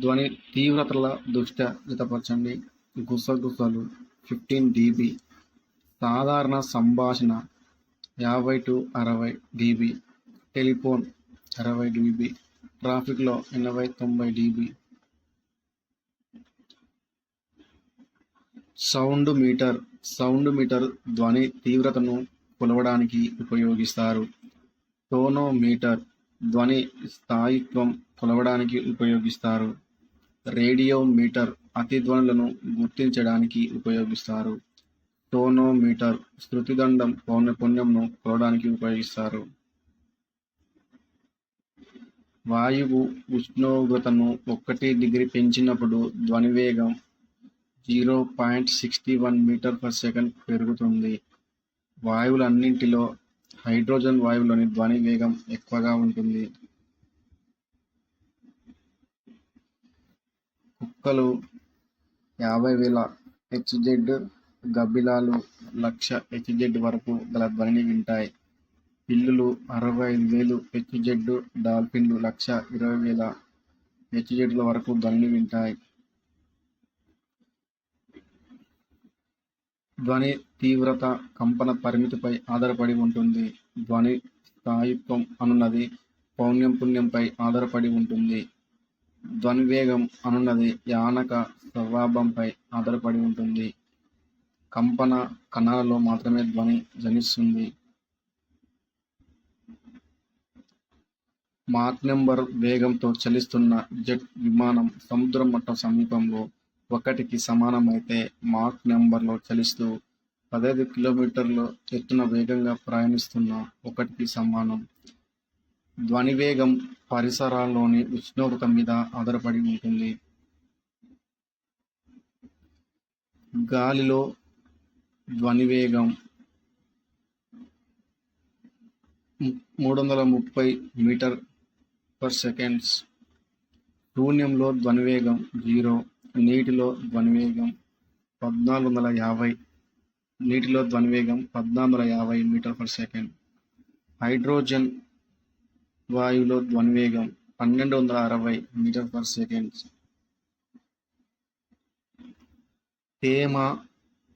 ధ్వని తీవ్రతల దృష్ట్యా జతపరచండి. గుసగుసలు ఫిఫ్టీన్ డీబీ. సాధారణ సంభాషణ యాభై టు అరవై డీబీ. టెలిఫోన్ అరవై డీబీ. ట్రాఫిక్లో ఎనభై తొంభై DB. Sound meter. Sound meter ధ్వని తీవ్రతను కొలవడానికి ఉపయోగిస్తారు. టోనోమీటర్ ధ్వని స్థాయిత్వం కొలవడానికి ఉపయోగిస్తారు. రేడియో మీటర్ అతిధ్వనులను గుర్తించడానికి ఉపయోగిస్తారు. టోనోమీటర్ శృతిదండం పౌనపుణ్యంను కొలవడానికి ఉపయోగిస్తారు. వాయువు ఉష్ణోగ్రతను ఒకటి డిగ్రీ పెంచినప్పుడు ధ్వనివేగం zero point sixty one meter per second పెరుగుతుంది. వాయువులన్నింటిలో హైడ్రోజన్ వాయువులోని ధ్వని వేగం ఎక్కువగా ఉంటుంది. కుక్కలు యాభై వేల హెచ్జెడ్ గబ్బిలాలు లక్ష హెచ్జెడ్ వరకు గల ధ్వనిని వింటాయి. పిల్లులు అరవై ఐదు వేలు హెచ్జెడ్ డాల్ఫిన్లు లక్ష ఇరవై వేల హెచ్జెడ్ల వరకు ధ్వనిని వింటాయి. ధ్వని తీవ్రత కంపన పరిమితిపై ఆధారపడి ఉంటుంది. ధ్వని స్థాయిత్వం అనున్నది పౌణ్యం పుణ్యంపై ఆధారపడి ఉంటుంది. ధ్వని వేగం అనున్నది యానక స్వభావంపై ఆధారపడి ఉంటుంది. కంపన కణాలలో మాత్రమే ధ్వని జనిస్తుంది. మాక్ నెంబర్ వేగంతో చలిస్తున్న జెట్ విమానం సముద్ర మట్టం సమీపంలో ఒకటికి సమానమైతే మాక్ నెంబర్లో చలిస్తూ పదహైదు కిలోమీటర్ల ఎత్తున వేగంగా ప్రయాణిస్తున్న ఒకటికి సమానం. ధ్వనివేగం పరిసరాల్లోని ఉష్ణోగ్రత మీద ఆధారపడి ఉంటుంది. గాలిలో ధ్వనివేగం మూడు వందల ముప్పై మీటర్ పర్ సెకండ్స్. శూన్యంలో ధ్వనివేగం జీరో నీటిలో ధ్వనివేగం పద్నాలుగు వందల యాభై నీటిలో ధ్వనివేగం పద్నాలుగు వందల యాభై మీటర్ పర్ సెకండ్. హైడ్రోజన్ వాయువులో ధ్వనివేగం పన్నెండు వందల అరవై మీటర్ పర్ సెకండ్. తేమ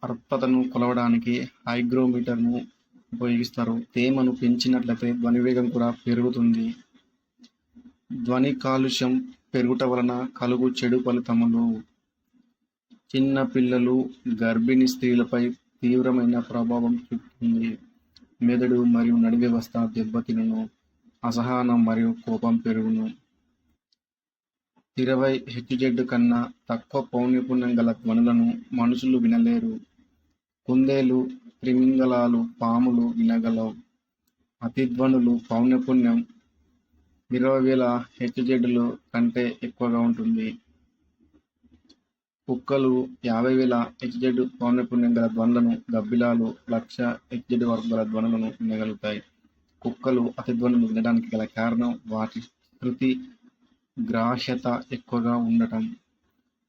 అర్పతను కొలవడానికి హైగ్రోమీటర్ను ఉపయోగిస్తారు. తేమను పెంచినట్లయితే ధ్వనివేగం కూడా పెరుగుతుంది. ధ్వని కాలుష్యం పెరుగుట వలన కలుగు చెడు ఫలితములు. చిన్న పిల్లలు గర్భిణీ స్త్రీలపై తీవ్రమైన ప్రభావం చూపుతుంది. మెదడు మరియు నడి వ్యవస్థ దెబ్బతినను. అసహనం మరియు కోపం పెరుగును. ఇరవై హెచ్జెడ్ కన్నా తక్కువ పౌనిపుణ్యం గల ధ్వనులను మనుషులు వినలేరు. కుందేలు త్రిమింగలాలు పాములు వినగలవు. అతిధ్వనులు పౌనపుణ్యం ఇరవై వేల హెచ్జెడ్లు కంటే ఎక్కువగా ఉంటుంది. కుక్కలు యాభై వేల హెచ్జెడ్ పౌనపుణ్యం గల ధ్వనులను గబ్బిలాలు లక్ష హెచ్జెడ్ వరకు గల ధ్వనులను వినగలుగుతాయి. కుక్కలు అతిధ్వనులు వినడానికి గల కారణం వాటి శృతి గ్రాహ్యత ఎక్కువగా ఉండటం.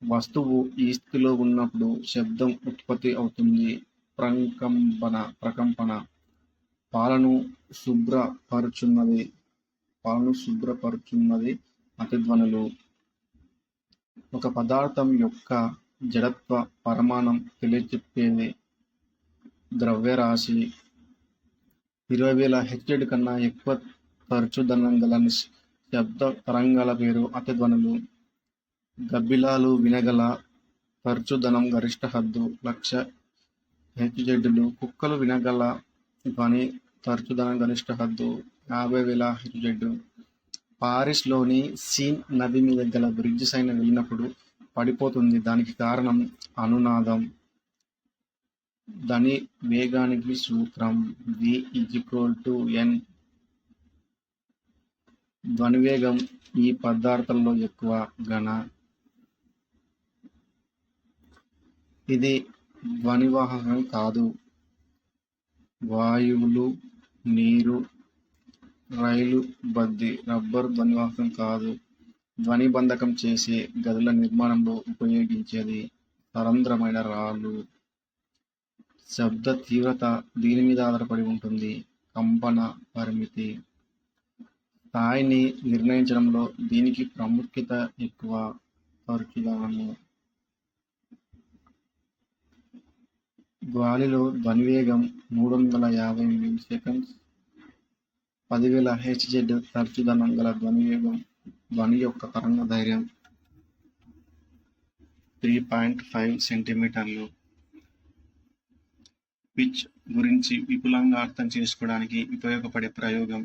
వస్తువు ఈ స్థితిలో ఉన్నప్పుడు శబ్దం ఉత్పత్తి అవుతుంది. ప్రకంపన ప్రకంపన. పాలను శుభ్రపరుచున్నది. పాలను శుభ్రపరుచున్నది అతిధ్వనులు ఒక పదార్థం యొక్క జడత్వ పరమాణం తెలియచెప్పేది. ద్రవ్యరాశి. ఇరవై వేల హెచ్జెడ్ కన్నా ఎక్కువ తరచుదనం గల శబ్ద తరంగాల పేరు అతిధ్వనులు. గబ్బిలాలు వినగల తరచుదనం గరిష్ట హద్దు లక్ష హెచ్జెడ్లు కుక్కలు వినగల ధ్వని తరచుదనం గరిష్ట హద్దు యాభై వేల హెచ్జెడ్ పారిస్లోని సీన్ నది మీద గల బ్రిడ్జ్ సైన్ వెళ్ళినప్పుడు పడిపోతుంది. దానికి కారణం అనునాదం. దాని వేగానికి సూత్రం వి ఈక్వల్ టు ఎన్. ధ్వనివేగం ఈ పదార్థంలో ఎక్కువ ఘన. ఇది ధ్వనివాహకం కాదు. వాయువులు నీరు రైలు బద్ది రబ్బరు ధ్వనివాహకం కాదు. ధ్వని బంధకం చేసే గదుల నిర్మాణంలో ఉపయోగించేది సరంధ్రమైన రాళ్ళు. శబ్ద తీవ్రత దీని మీద ఆధారపడి ఉంటుంది. కంపన పరిమితి. స్థాయిని నిర్ణయించడంలో దీనికి ప్రాముఖ్యత ఎక్కువ. తరచుదాము గాలిలో ధ్వనివేగం మూడు వందల యాభై మిలియన్ సెకండ్స్ పదివేల హెచ్జెడ్ తరచుదనం గల ధ్వనివేగం ధ్వని యొక్క తరంగ ధైర్యం. త్రీ పాయింట్ ఫైవ్ సెంటీమీటర్లు. పిచ్ గురించి విపులంగా అర్థం చేసుకోవడానికి ఉపయోగపడే ప్రయోగం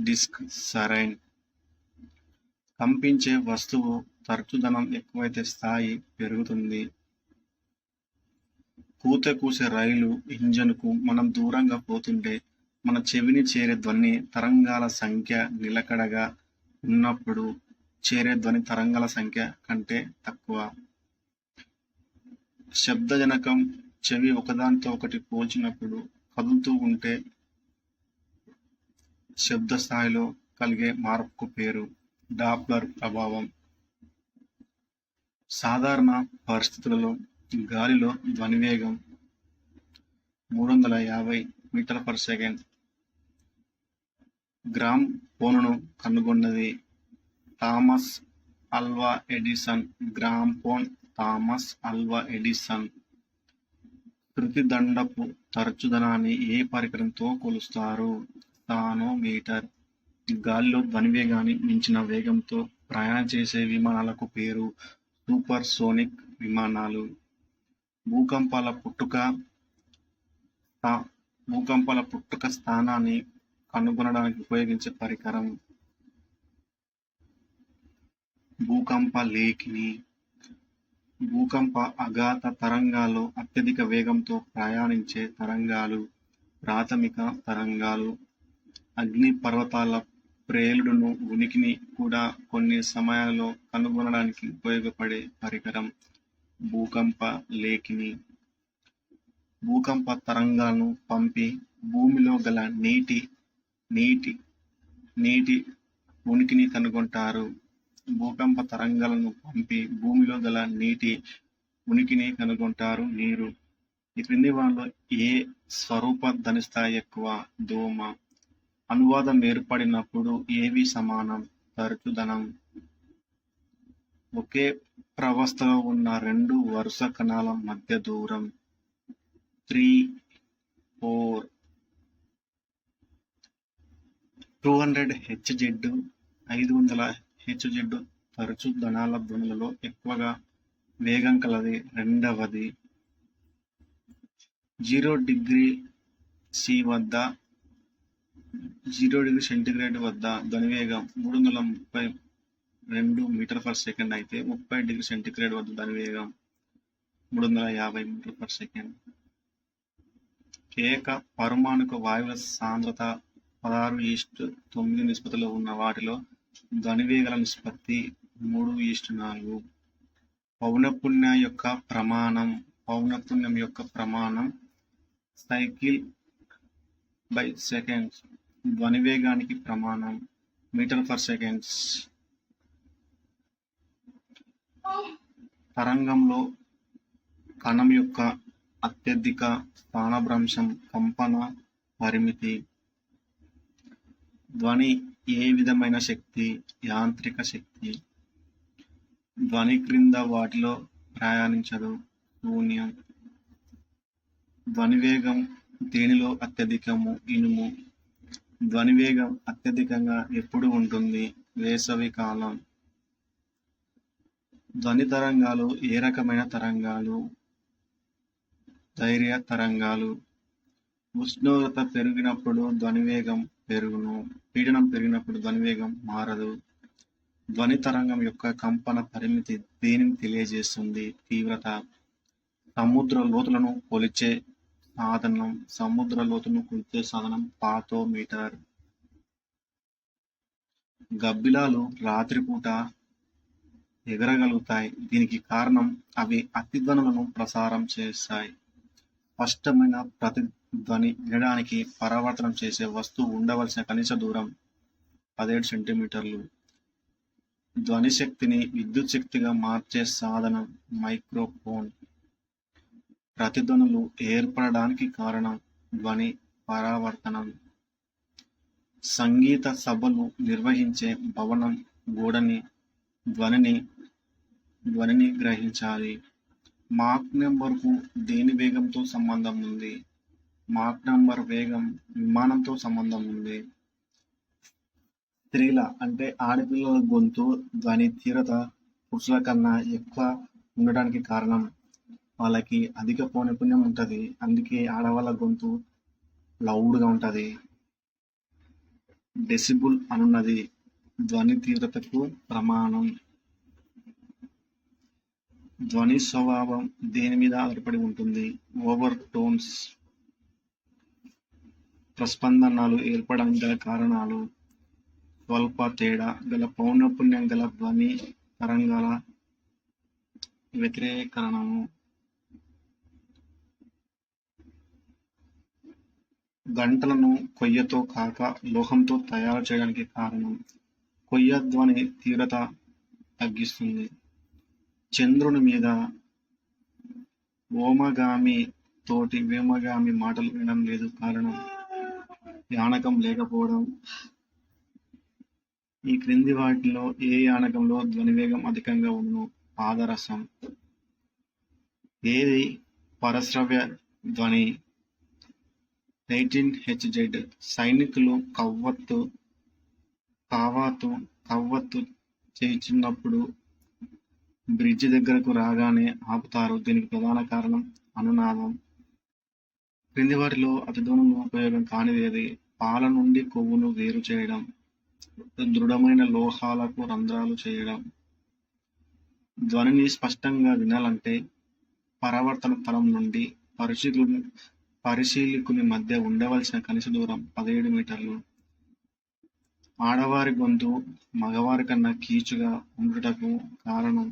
డిస్క్ సరైన్. కంపించే వస్తువు తరచుదనం ఎక్కువైతే స్థాయి పెరుగుతుంది. కూత కూసే రైలు ఇంజన్కు మనం దూరంగా పోతుంటే మన చెవిని చేరే ధ్వని తరంగాల సంఖ్య నిలకడగా ఉన్నప్పుడు చేరే ధ్వని తరంగాల సంఖ్య కంటే తక్కువ. శబ్దజనకం చెవి ఒకదానితో ఒకటి పోల్చినప్పుడు కదులుతూ ఉంటే శబ్ద స్థాయిలో కలిగే మార్పుకు పేరు డాప్లర్ ప్రభావం. సాధారణ పరిస్థితులలో గాలిలో ధ్వనివేగం మూడు వందల యాభై మీటర్ పర్ సెకండ్. గ్రామ్ ఫోన్ను కనుగొన్నది Thomas Alva Edison. Gramophone Thomas Alva Edison. శృతి దండపు తరచుదనాన్ని ఏ పరికరంతో కొలుస్తారు? స్థానోమీటర్ గాలిలో ధ్వనివేగాన్ని మించిన వేగంతో ప్రయాణం చేసే విమానాలకు పేరు సూపర్ సోనిక్ విమానాలు. భూకంపాల పుట్టుక భూకంపాల పుట్టుక స్థానాన్ని కనుగొనడానికి ఉపయోగించే పరికరం. భూకంప లేఖిని భూకంప అఘాత తరంగాలు అత్యధిక వేగంతో ప్రయాణించే తరంగాలు ప్రాథమిక తరంగాలు. అగ్ని పర్వతాల ప్రేలుడును ఉనికిని కూడా కొన్ని సమయాల్లో కనుగొనడానికి ఉపయోగపడే పరికరం భూకంప లేఖిని భూకంప తరంగాలను పంపి భూమిలో గల నీటి నీటి నీటి ఉనికిని కనుగొంటారు. భూకంప తరంగాలను పంపి భూమిలో గల నీటి ఉనికిని కనుగొంటారు. నీరు ఈ క్రింది వాటిలో ఏ స్వరూప ధనిస్థాయి ఎక్కువ? దోమ. అనువాదం ఏర్పడినప్పుడు ఏవి సమానం? తరచుదనం ఒకే ప్రవస్థలో ఉన్న రెండు వరుస కణాల మధ్య దూరం. Three four. Two hundred HZ ఐదు వందల హెచ్జెడ్ తరచు ధనాల ధ్వనులలో ఎక్కువగా వేగం కలది రెండవది జీరో డిగ్రీ సి వద్ద జీరో డిగ్రీ సెంటిగ్రేడ్ వద్ద ధ్వనివేగం మూడు వందల ముప్పై రెండు మీటర్ పర్ సెకండ్ అయితే ముప్పై డిగ్రీ సెంటిగ్రేడ్ వద్ద ధ్వనివేగం మూడు వందల యాభై మీటర్ పర్ సెకండ్. ఏక పరమాణుక వాయువుల సాంద్రత పదహారు ఈస్ట్ తొమ్మిది నిష్పత్తిలో ఉన్న వాటిలో ధ్వనివేగాల నిష్పత్తి మూడు ఈస్ట్ నాలుగు. పౌనపుణ్య యొక్క ప్రమాణం పౌనపుణ్యం యొక్క ప్రమాణం సైకిల్ బై సెకండ్స్ ధ్వనివేగానికి ప్రమాణం మీటర్ పర్ సెకండ్స్. తరంగంలో కణం యొక్క అత్యధిక స్థానభ్రంశం కంపన పరిమితి. ధ్వని ఏ విధమైన శక్తి? యాంత్రిక శక్తి. ధ్వని క్రింద వాటిలో ప్రయాణించదు. శూన్యం. ధ్వనివేగం దేనిలో అత్యధికము? ఇనుము. ధ్వనివేగం అత్యధికంగా ఎప్పుడు ఉంటుంది? వేసవి కాలం. ధ్వని తరంగాలు ఏ రకమైన తరంగాలు? ధైర్య తరంగాలు. ఉష్ణోగ్రత పెరిగినప్పుడు ధ్వనివేగం పెరుగును పీడనం పెరిగినప్పుడు ధ్వనివేగం మారదు. ధ్వని తరంగం యొక్క కంపన పరిమితి దేనిని తెలియజేస్తుంది? తీవ్రత. సముద్ర లోతులను కొలిచే సాధనం సముద్ర లోతును కొలిచే సాధనం పాతోమీటర్ గబ్బిలాలు రాత్రిపూట ఎగరగలుగుతాయి. దీనికి కారణం అవి అతిధ్వనులను ప్రసారం చేస్తాయి. స్పష్టమైన ప్రతి ధ్వని వినడానికి పరావర్తనం చేసే వస్తువు ఉండవలసిన కనీస దూరం పదిహేడు సెంటీమీటర్లు. ధ్వని శక్తిని విద్యుత్ శక్తిగా మార్చే సాధనం మైక్రోఫోన్. ప్రతిధ్వనులు ఏర్పడడానికి కారణం ధ్వని పరావర్తనం. సంగీత సభలు నిర్వహించే భవనం గోడని ధ్వనిని ధ్వనిని గ్రహించాలి. మాక్ నెంబర్కు దేని వేగంతో సంబంధం ఉంది? మాక్ నంబర్ వేగం విమానంతో సంబంధం ఉంది. స్త్రీల అంటే ఆడపిల్లల గొంతు ధ్వని తీవ్రత పురుషుల కన్నా ఎక్కువ ఉండడానికి కారణం వాళ్ళకి అధిక పౌనపుణ్యం ఉంటుంది. అందుకే ఆడవాళ్ళ గొంతు లౌడ్గా ఉంటుంది. డెసిబుల్ అనున్నది. ధ్వని తీవ్రతకు ప్రమాణం. ధ్వని స్వభావం దేని మీద ఆధారపడి ఉంటుంది? ఓవర్ టోన్స్ ప్రస్పందనాలు ఏర్పడడానికి గల కారణాలు స్వల్ప తేడా గల పౌనఃపుణ్యం గల ధ్వని తరంగాల వ్యతిరేకరణము గంటలను కొయ్యతో కాక లోహంతో తయారు చేయడానికి కారణం కొయ్య ధ్వని తీవ్రత తగ్గిస్తుంది. చంద్రుని మీద ఓమగామి తోటి వేమగామి మాటలు వినడం లేదు కారణం యానకం లేకపోవడం ఈ క్రింది వాటిలో ఏ యానకంలో ధ్వనివేగం అధికంగా ఉండును పాదరసం ఏది పరశ్రవ్య ధ్వని ఎయిటీన్ హెచ్జెడ్ సైనికులు కవ్వత్తు కావాతు కవ్వత్తు చేయించినప్పుడు బ్రిడ్జ్ దగ్గరకు రాగానే ఆపుతారు. దీనికి ప్రధాన కారణం అనునాదం. క్రింది వాటిలో దూరం ఉపయోగం కానిదేది పాల నుండి కొవ్వును వేరు చేయడం దృఢమైన లోహాలకు రంధ్రాలు చేయడం. ధ్వనిని స్పష్టంగా వినాలంటే పరావర్తన తలం నుండి పరిశీలు పరిశీలకుని మధ్య ఉండవలసిన కనీస దూరం పదిహేడు మీటర్లు. ఆడవారి గొంతు మగవారి కన్నా కీచుగా ఉండుటకు కారణం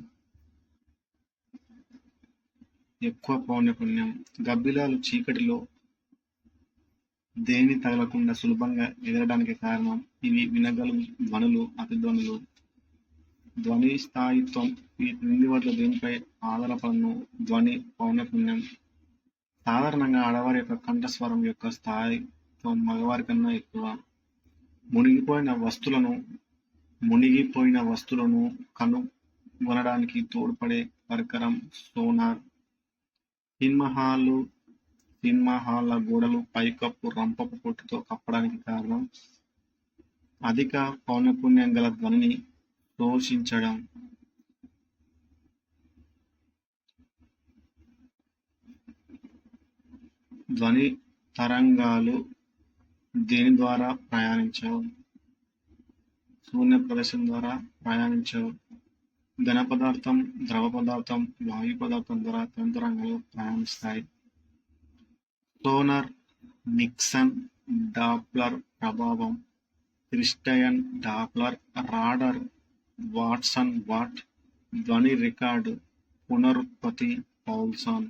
ఎక్కువ పౌనపుణ్యం. గబ్బిలాలు చీకటిలో దేని తగలకుండా సులభంగా ఎగరడానికి కారణం? ఇవి వినగలు ధ్వనులు అతిధ్వనులు ధ్వని స్థాయిత్వం ఈ క్రింది వాటిలో దీనిపై ఆధారపడను. ధ్వని పౌనపుణ్యం. సాధారణంగా ఆడవారి యొక్క కంఠస్వరం యొక్క స్థాయిత్వం మగవారి కన్నా ఎక్కువ. మునిగిపోయిన వస్తువులను మునిగిపోయిన వస్తువులను కనుగొనడానికి తోడ్పడే పరికరం సోనార్. సినిమా హాలు సినిమా హాల్ల గోడలు పైకప్పు రంపపు పొట్టుతో కప్పడానికి కారణం అధిక పౌనపుణ్యం గల ధ్వనిని శోషించడం ధ్వని తరంగాలు దేని ద్వారా ప్రయాణించవు? శూన్య ప్రదేశం ద్వారా ప్రయాణించవు. ఘన పదార్థం ద్రవ పదార్థం వాయు పదార్థం ద్వారా తంత్రంగా ప్రయాణిస్తాయి. సోనర్ నిక్సన్ డాప్లర్ ప్రభావం Christian Doppler radar Watson Watt ధ్వని రికార్డు పునరుత్పత్తి పౌల్సన్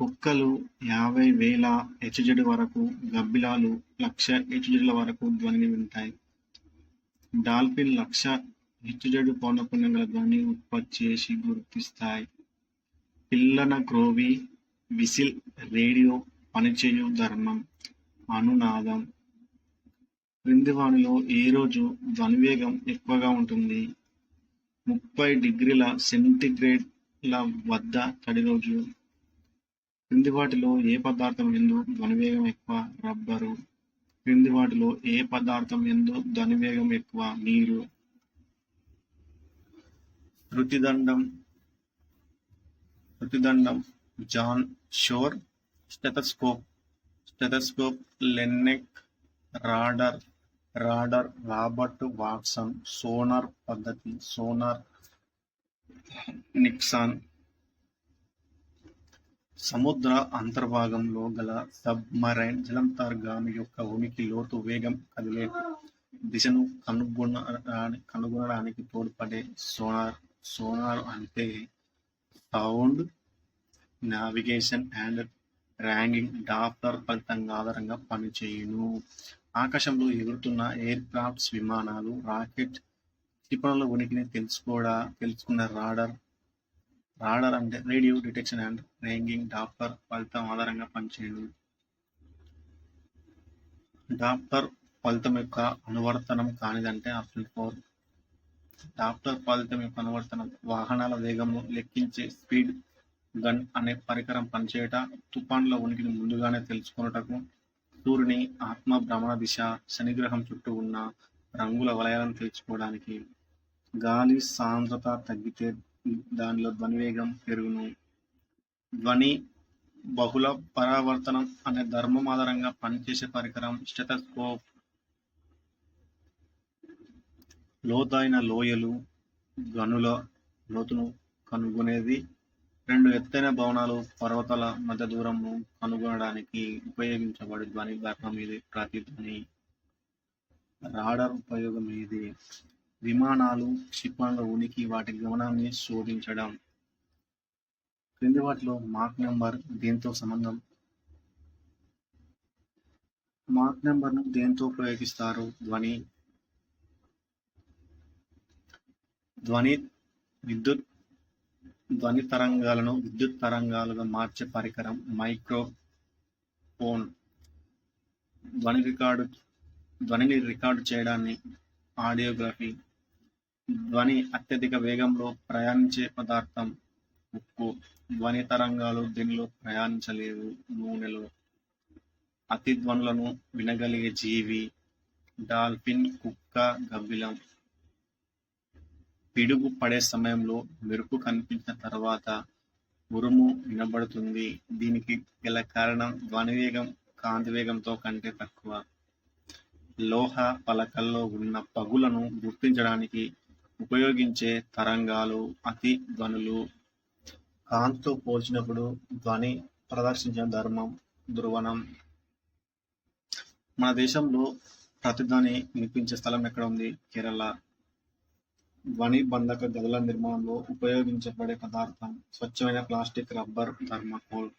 కుక్కలు యాభై వేల హెచ్జెడ్ వరకు గబ్బిలాలు లక్ష హెచ్జెడ్ల వరకు ధ్వనిని వింటాయి. డాల్ఫిన్ లక్ష హెచ్జెడ్ పౌనఃపుణ్యంగల ధ్వని ఉత్పత్తి చేసి గుర్తిస్తాయి. పిల్లన క్రోవి విసిల్ రేడియో పనిచేయు ధర్మం అనునాదం. క్రింది వానిలో ఏ రోజు ధ్వనివేగం ఎక్కువగా ఉంటుంది? ముప్పై డిగ్రీల సెంటిగ్రేడ్ల వద్ద తడి రోజు. క్రింది వాటిలో ఏ పదార్థం ఎందు ధ్వనివేగం ఎక్కువ? రబ్బరు. క్రింది వాటిలో ఏ పదార్థం ఎందు ధనివేగం ఎక్కువ? నీరు. రుతిదండం రుతిదండం John Shore. Stethoscope. Stethoscope Laennec radar. Radar Robert Watson. Sonar పద్ధతి. Sonar Nixon. సముద్ర అంతర్భాగంలో గల సబ్మరైన్ జలంతర్గామి యొక్క ఉనికి లోతు వేగం కదిలే దిశను కనుగొన కనుగొనడానికి తోడ్పడే సోనార్ సోనార్ అంటే sound navigation and ranging Doppler ఫలితంగా ఆధారంగా పనిచేయును. ఆకాశంలో ఎగురుతున్న ఎయిర్ క్రాఫ్ట్స్ విమానాలు రాకెట్ క్షిపణుల ఉనికిని తెలుసుకోడా తెలుసుకున్న రాడర్ రాడర్ అంటే radio detection and ranging Doppler ఫలితం ఆధారంగా పనిచేయను డాప్లర్ ఫలితం యొక్క అనువర్తనం కానిదంటే ఆప్షన్ ఫోర్. డాప్లర్ ఫలితం యొక్క అనువర్తనం వాహనాల వేగము లెక్కించే స్పీడ్ గన్ అనే పరికరం పనిచేయట తుఫాన్ల ఉనికిని ముందుగానే తెలుసుకొనుటకు సూర్యుని ఆత్మ భ్రమణ దిశ శనిగ్రహం చుట్టూ ఉన్న రంగుల వలయాలను తెలుసుకోవడానికి. గాలి సాంద్రత తగ్గితే దానిలో ధ్వని వేగం పెరుగును. ధ్వని బహుళ పరావర్తనం అనే ధర్మం ఆధారంగా పనిచేసే పరికరం స్టెటస్కోప్ లోతైన లోయలు గనుల లోతును కనుగొనేది. రెండు ఎత్తైన భవనాలు పర్వతాల మధ్య దూరంను కనుగొనడానికి ఉపయోగించబడే ధ్వని ధర్మం ఇది ప్రతిధ్వని రాడర్ ఉపయోగం ఇది. విమానాలు క్షిపణుల ఉనికి వాటి గమనాన్ని శోధించడం. క్రింది వాటిలో మాక్ నెంబర్ దేంతో సంబంధం? మాక్ నెంబర్ను దేంతో ఉపయోగిస్తారు? ధ్వని. ధ్వని విద్యుత్ ధ్వని తరంగాలను విద్యుత్ తరంగాలుగా మార్చే పరికరం మైక్రోఫోన్. ధ్వని రికార్డు ధ్వనిని రికార్డు చేయడాన్ని ఆడియోగ్రఫీ. ధ్వని అత్యధిక వేగంలో ప్రయాణించే పదార్థం. ఉప్పు. ధ్వని తరంగాలు దీనిలో ప్రయాణించలేవు నూనెలో. అతి ధ్వనులను వినగలిగే జీవి. డాల్ఫిన్ కుక్క గబ్బిలం. పిడుగు పడే సమయంలో మెరుపు కనిపించిన తర్వాత ఉరుము వినబడుతుంది. దీనికి గల కారణం ధ్వని వేగం కాంతి వేగంతో కంటే తక్కువ. లోహ పలకల్లో ఉన్న పగులను గుర్తించడానికి ఉపయోగించే తరంగాలు అతి ధ్వనులు. కాంతితో పోల్చినప్పుడు ధ్వని ప్రదర్శించిన ధర్మం ధ్రువణం. మన దేశంలో ప్రతిధ్వని వినిపించే స్థలం ఎక్కడ ఉంది కేరళ. ధ్వని బంధక గదుల నిర్మాణంలో ఉపయోగించబడే పదార్థం స్వచ్ఛమైన ప్లాస్టిక్ రబ్బర్ థర్మాకోల్.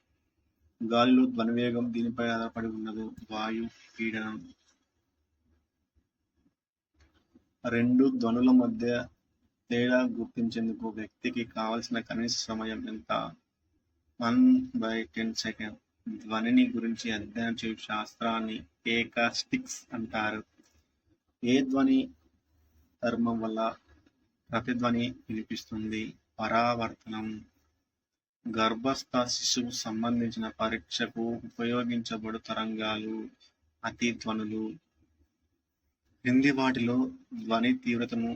గాలిలో ధ్వని వేగం దీనిపై ఆధారపడి ఉన్నది. వాయు పీడనం. రెండు ధ్వనుల మధ్య తేడా గుర్తించేందుకు వ్యక్తికి కావలసిన కనీస సమయం ఎంత? One by ten second. ధ్వనిని గురించి అధ్యయనం చేయు శాస్త్రాన్ని ఏకాస్టిక్స్ అంటారు. ఏ ధ్వని ధర్మం వల్ల ప్రతిధ్వని వినిపిస్తుంది? పరావర్తనం. గర్భస్థ శిశువు సంబంధించిన పరీక్షకు ఉపయోగించబడు తరంగాలు అతి ధ్వనులు. క్రింది వాటిలో ధ్వని తీవ్రతను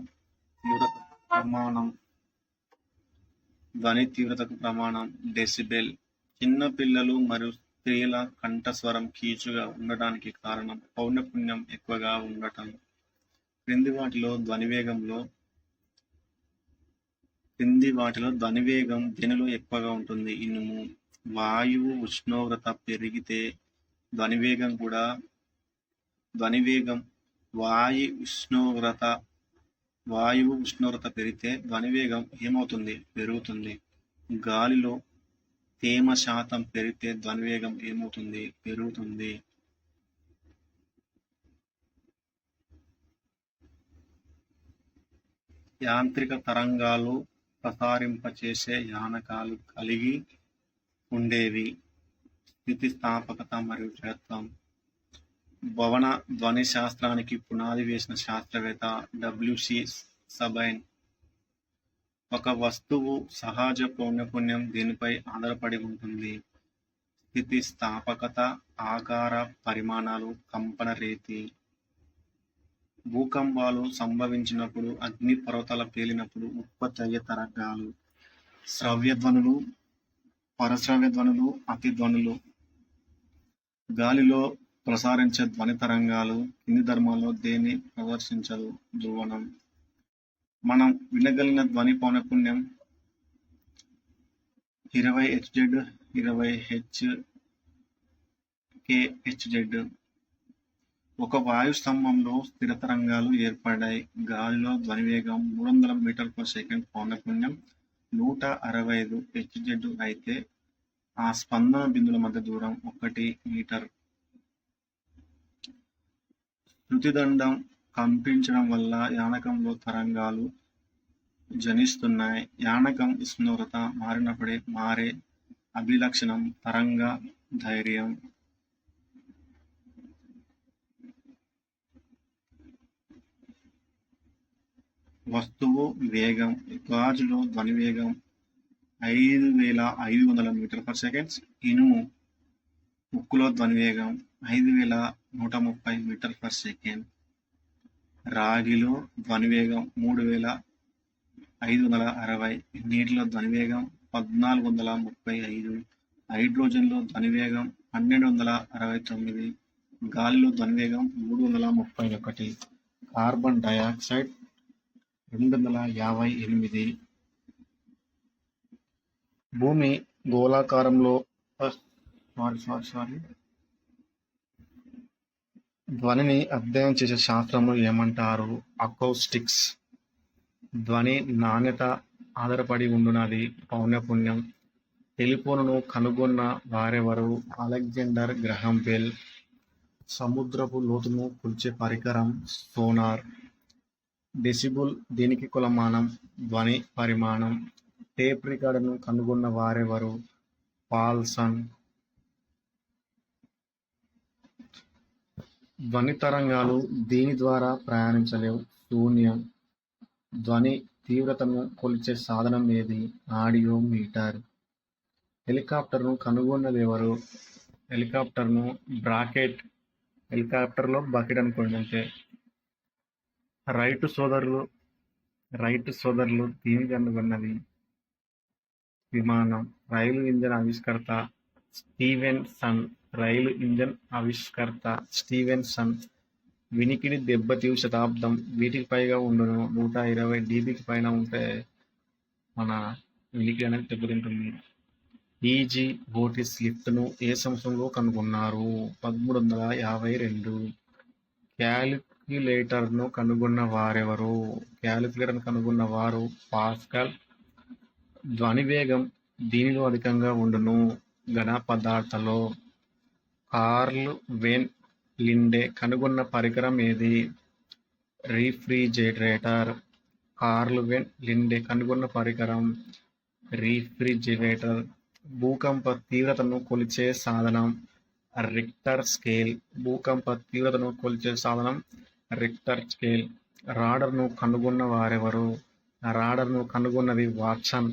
తీవ్రత ప్రమాణం ధ్వని తీవ్రతకు ప్రమాణం డెసిబెల్ చిన్న పిల్లలు మరియు స్త్రీల కంఠస్వరం కీచుగా ఉండటానికి కారణం పౌనపుణ్యం ఎక్కువగా ఉండటం. క్రింది వాటిలో ధ్వని వేగంలో క్రింది వాటిలో ధ్వనివేగం వేగం ఎక్కువగా ఉంటుంది. ఇనుము వాయువు ఉష్ణోగ్రత పెరిగితే ధ్వనివేగం కూడా ధ్వని వేగం వాయు ఉష్ణోగ్రత వాయువు ఉష్ణోగ్రత పెరిగితే ధ్వని వేగం ఏమవుతుంది? పెరుగుతుంది. గాలిలో తేమ శాతం పెరిగితే ధ్వనివేగం ఏమవుతుంది? పెరుగుతుంది. యాంత్రిక తరంగాలు ప్రసారింపచేసే యానకాలు కలిగి ఉండేవి. స్థితిస్థాపకత మరియు జడత్వం. భవన ధ్వని శాస్త్రానికి పునాది వేసిన శాస్త్రవేత్త డబ్ల్యూసి సబైన్ ఒక వస్తువు సహజ పౌనపుణ్యం దీనిపై ఆధారపడి ఉంటుంది? స్థితిస్థాపకత ఆకార పరిమాణాలు కంపన రీతి. భూకంపాలు సంభవించినప్పుడు అగ్నిపర్వతాల పేలినప్పుడు ఉత్పత్తి అయ్యే తరంగాలు. శ్రవ్య ధ్వనులు పరశ్రవ్య ధ్వనులు అతి ధ్వనులు. గాలిలో ప్రసారించే ధ్వని తరంగాలు కింది ధర్మాల్లో దేన్ని ప్రదర్శించదు? ధ్రువణం. మనం వినగలిగిన ధ్వని పౌనపుణ్యం ఇరవై హెచ్జెడ్ ఇరవై హెచ్ కే హెచ్జెడ్ ఒక వాయు స్తంభంలో స్థిర తరంగాలు ఏర్పడ్డాయి గాలిలో ధ్వని వేగం మూడు వందల మీటర్ పర్ సెకండ్ పౌనపుణ్యం. నూట అరవై ఐదు హెచ్జెడ్ అయితే ఆ స్పందన బిందుల మధ్య దూరం ఒకటి మీటర్. తుతిదండం కంపించడం వల్ల యానకంలో తరంగాలు జనిస్తున్నాయి. యానకం ఉష్ణోగ్రత మారినప్పుడే మారే అభిలక్షణం తరంగ ధైర్యం. వస్తువు వేగం గాజులో ధ్వని వేగం ఐదు వేల ఐదు వందల మీటర్ పర్ సెకండ్స్. ఇనుము ఉక్కులో ధ్వనివేగం ఐదు వేల నూట ముప్పై మీటర్ పర్ సెకండ్ రాగిలో ధ్వనివేగం మూడు వేల ఐదు వందల అరవై నీటిలో ధ్వని వేగం పద్నాలుగు వందల ముప్పై ఐదు హైడ్రోజన్లో ధ్వని వేగం పన్నెండు వందల అరవై తొమ్మిది గాలిలో ధ్వనివేగం మూడు వందల ముప్పై ఒకటి కార్బన్ డయాక్సైడ్ రెండు వందల యాభై ఎనిమిది. భూమి గోళాకారంలో సారీ సారీ సారీ ధ్వనిని అధ్యయనం చేసే శాస్త్రంలో ఏమంటారు? అకౌస్టిక్స్ ధ్వని నాణ్యత ఆధారపడి ఉండునది. పౌనఃపున్యం టెలిఫోన్ను కనుగొన్న వారెవరు? Alexander Graham Bell. సముద్రపు లోతును కొలిచే పరికరం సోనార్. డెసిబుల్ దీనికి కొలమానం? ధ్వని పరిమాణం. టేప్ రికార్డును కనుగొన్న వారెవరు? పాల్సన్. ధ్వని తరంగాలు దీని ద్వారా ప్రయాణించలేవు. శూన్యం ధ్వని తీవ్రతను కొలిచే సాధనం ఏది? Audio meter. హెలికాప్టర్ను కనుగొన్నది ఎవరు హెలికాప్టర్ను బ్రాకెట్ హెలికాప్టర్లో బకెట్ అనుకోండి అంతే రైటు సోదరులు రైటు సోదరులు దీని కనుగొన్నది విమానం రైలు ఇంజన్ ఆవిష్కర్త స్టీవెన్ సన్. రైలు ఇంజన్ ఆవిష్కర్త స్టీవెన్ సన్ వినికిడి దెబ్బతీవు శతాబ్దం వీటికి పైగా ఉండును. నూట ఇరవై డీబీకి పైన ఉంటే మన వినికిడి అనేది దెబ్బతింటుంది. ఈజీ బోటిస్ లిఫ్ట్ను ఏ సంవత్సరంలో కనుగొన్నారు? పదమూడు వందల యాభై రెండు. క్యాలిక్యులేటర్ను కనుగొన్న వారెవరు? క్యాలిక్యులేటర్ను కనుగొన్న వారు పాస్కల్ ధ్వని వేగం దీనిలో అధికంగా ఉండును. ఘన పదార్థలో కార్ల్ వెన్ లిండే కనుగొన్న పరికరం ఏది? రీఫ్రిజిరేటర్. కార్ల్ వెన్ లిండే కనుగొన్న పరికరం. రీఫ్రిజిరేటర్. భూకంప తీవ్రతను కొలిచే సాధనం. Richter scale. భూకంప తీవ్రతను కొలిచే సాధనం. Richter scale. రాడర్ను కనుగొన్న వారెవరు? రాడర్ను కనుగొన్నది వాట్సన్.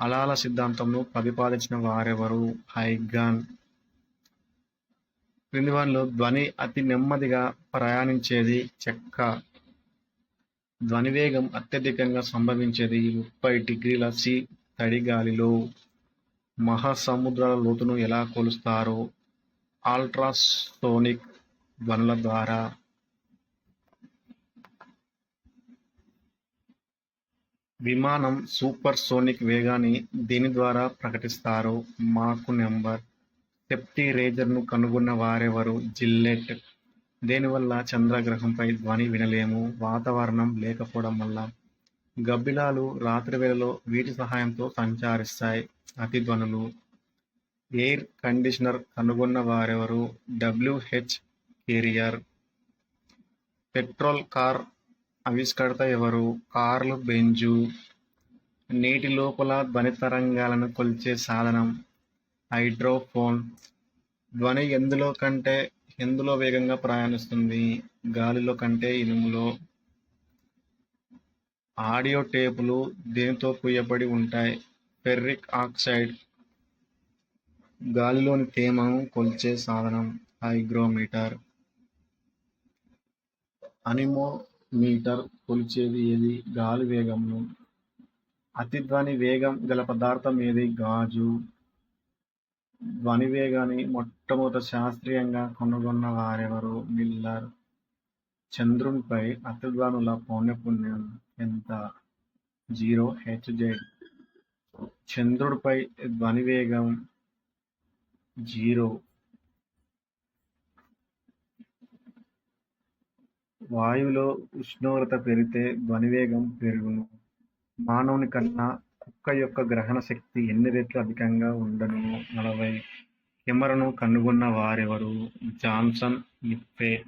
అలాల సిద్ధాంతంను ప్రతిపాదించిన వారెవరు? హైగన్. క్రింది వాళ్ళు ధ్వని అతి నెమ్మదిగా ప్రయాణించేది చెక్క. ధ్వని వేగం అత్యధికంగా సంభవించేది ముప్పై డిగ్రీల సి తడి గాలిలో. మహాసముద్రాల లోతును ఎలా కొలుస్తారో అల్ట్రాసోనిక్ ధ్వనుల ద్వారా. విమానం సూపర్ సోనిక్ వేగాన్ని దీని ద్వారా ప్రకటిస్తారు మాకు నెంబర్ సెఫ్టీ రేజర్ను కనుగొన్న వారెవరు? జిల్లెట్. దేనివల్ల చంద్రగ్రహంపై ధ్వని వినలేము? వాతావరణం లేకపోవడం వల్ల. గబ్బిలాలు రాత్రి వేళలో వీటి సహాయంతో సంచారిస్తాయి. అతి ధ్వనులు. ఎయిర్ కండిషనర్ కనుగొన్న వారెవరు? WH career. పెట్రోల్ కార్ ఆవిష్కర్త ఎవరు? కార్లు బెంజు. నీటి లోపల ధ్వని తరంగాలను కొలిచే సాధనం. హైడ్రోఫోన్. ధ్వని ఎందులో కంటే ఎందులో వేగంగా ప్రయాణిస్తుంది? గాలిలో కంటే ఇనుములో. ఆడియో టేపులు దేనితో పూయబడి ఉంటాయి? Ferric oxide. గాలిలోని తేమను కొలిచే సాధనం. హైగ్రోమీటర్. అనిమోమీటర్ కొలిచేది ఏది? గాలి వేగంను. అతి ధ్వని వేగం గల పదార్థం ఏది? గాజు. ధ్వని వేగాన్ని మొట్టమొదట శాస్త్రీయంగా కనుగొన్న వారెవరు? మిల్లర్. చంద్రునిపై అతిధ్వనుల పౌనఃపున్యం ఎంత? జీరో హెచ్జెడ్ చంద్రుడిపై ధ్వని వేగం జీరో. వాయువులో ఉష్ణోగ్రత పెరిగితే ధ్వనివేగం పెరుగును. మానవుని కన్నా కుక్క యొక్క గ్రహణ శక్తి ఎన్ని రెట్లు అధికంగా ఉండను? నలభై కెమెరాను కనుగొన్న వారెవరు? జాన్సన్ నిప్పే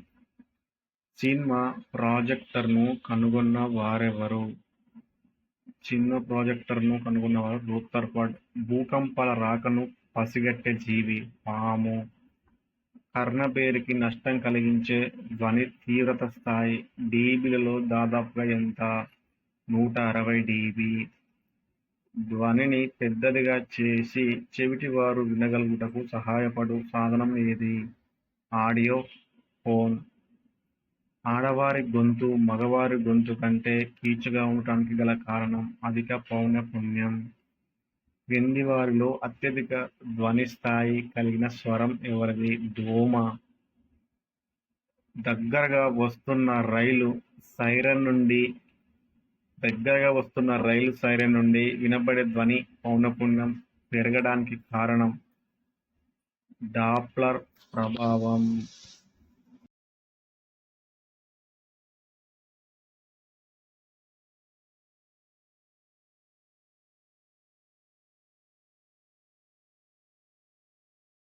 సినిమా ప్రాజెక్టర్ను కనుగొన్న వారెవరు? చిన్న ప్రాజెక్టర్ను కనుగొన్నవారు రూథర్ఫర్డ్ భూకంపాల రాకను పసిగట్టే జీవి పాము. కర్ణబేరికి నష్టం కలిగించే ధ్వని తీవ్రత స్థాయి డీబీలలో దాదాపుగా ఎంత? నూట అరవై డీబీ. ధ్వనిని పెద్దదిగా చేసి చెవిటివారు వినగలుగుటకు సహాయపడు సాధనం ఏది? Audio phone. ఆడవారి గొంతు మగవారి గొంతు కంటే కీచుగా ఉండటానికి గల కారణం అధిక పౌనఃపుణ్యం క్రింది వారిలో అత్యధిక ధ్వని స్థాయి కలిగిన స్వరం ఎవరిది? దోమ దగ్గరగా వస్తున్న రైలు సైరన్ నుండి దగ్గరగా వస్తున్న రైలు సైరన్ నుండి వినబడే ధ్వని పౌనపుణ్యం పెరగడానికి కారణం డాప్లర్ ప్రభావం.